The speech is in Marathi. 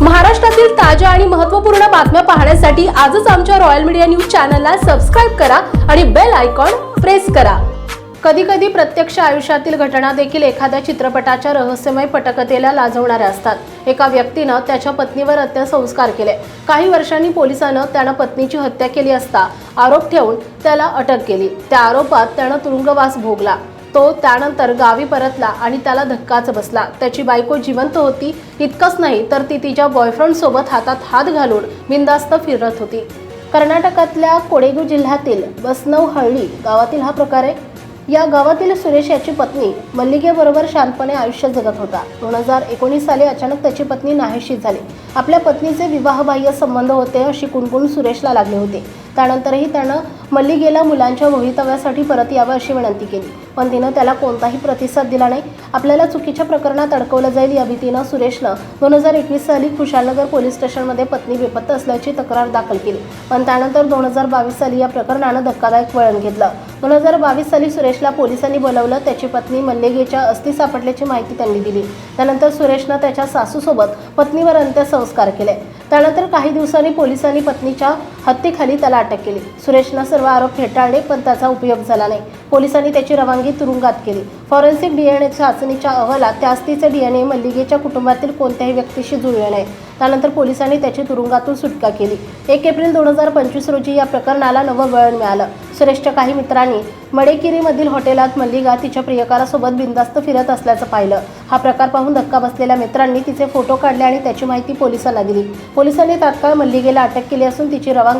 महाराष्ट्रातील ताज्या आणि महत्त्वपूर्ण बातम्या पाहण्यासाठी आजच आमच्या रॉयल मीडिया न्यूज चॅनलला सबस्क्राईब करा आणि बेल आयकॉन प्रेस करा. कधी कधी प्रत्यक्ष आयुष्यातील घटना देखील एखाद्या चित्रपटाच्या रहस्यमय पटकथेला लाजवणाऱ्या असतात. एका व्यक्तीनं त्याच्या पत्नीवर अत्यसंस्कार केले. काही वर्षांनी पोलिसानं त्यानं पत्नीची हत्या केली असता आरोप ठेवून त्याला अटक केली. त्या आरोपात त्यानं तुरुंगवास भोगला. तो त्यानंतर गावी परतला आणि त्याला धक्काच बसला. त्याची बायको जिवंत होती इतकंच नाही तर ती तिच्या बॉयफ्रेंड सोबत हातात हात घालून बिंदास्त फिरत होती. कर्नाटकातल्या कोडेगू जिल्ह्यातील बसनव हळ्ळी गावातील हा प्रकार आहे. या गावातील सुरेश याची पत्नी मल्लिकेबरोबर शांतपणे आयुष्य जगत होता. दोन हजार एकोणीस साली अचानक त्याची पत्नी नाहीशी झाली. आपल्या पत्नीचे विवाहबाह्य संबंध होते अशी कुणकुण सुरेशला लागले होते. त्यानंतरही त्यानं मल्लिकेला मुलांच्या भवितव्यासाठी परत यावं अशी विनंती केली. पण तिनं त्याला कोणताही प्रतिसाद दिला नाही. आपल्याला चुकीच्या प्रकरणात अडकवलं जाईल या भीतीनं सुरेशनं दोन हजार एकवीस साली खुशालनगर पोलीस स्टेशनमध्ये पत्नी बेपत्ता असल्याची तक्रार दाखल केली. पण त्यानंतर दोन हजार बावीस साली या प्रकरणानं धक्कादायक वळण घेतलं. दोन हजार बावीस साली सुरेशला पोलिसांनी बोलवलं त्याची पत्नी मल्लेगेच्या अस्थि सापडल्याची माहिती त्यांनी दिली. त्यानंतर सुरेशनं त्याच्या सासूसोबत पत्नीवर अंत्यसंस्कार केले. त्यानंतर काही दिवसांनी पोलिसांनी पत्नीच्या हत्तीखाली त्याला अटक केली. सुरेशनं सर्व आरोप फेटाळले पण त्याचा उपयोग झाला नाही. पोलिसांनी त्याची रवानगी तुरुंगात केली. फॉरेन्सिक डीएनए चाचणीच्या अहवालात त्या अस्थीचे डीएनए मल्लिगेच्या कुटुंबातील कोणत्याही व्यक्तीशी जुळले नाही. त्यानंतर पोलिसांनी त्याची तुरुंगातून सुटका केली. एक एप्रिल दोन हजार पंचवीस रोजी या प्रकरणाला नवं वळण मिळालं. सुरेशच्या काही मित्रांनी मडेकिरीमधील हॉटेलात मल्लिका तिच्या प्रियकारासोबत बिंदास्त फिरत असल्याचं पाहिलं. हा प्रकार पाहून धक्का बसलेल्या मित्रांनी तिचे फोटो काढले आणि त्याची माहिती पोलिसांना दिली. पोलिसांनी तात्काळ मल्लिकेला अटक केली असून तिची रवानगी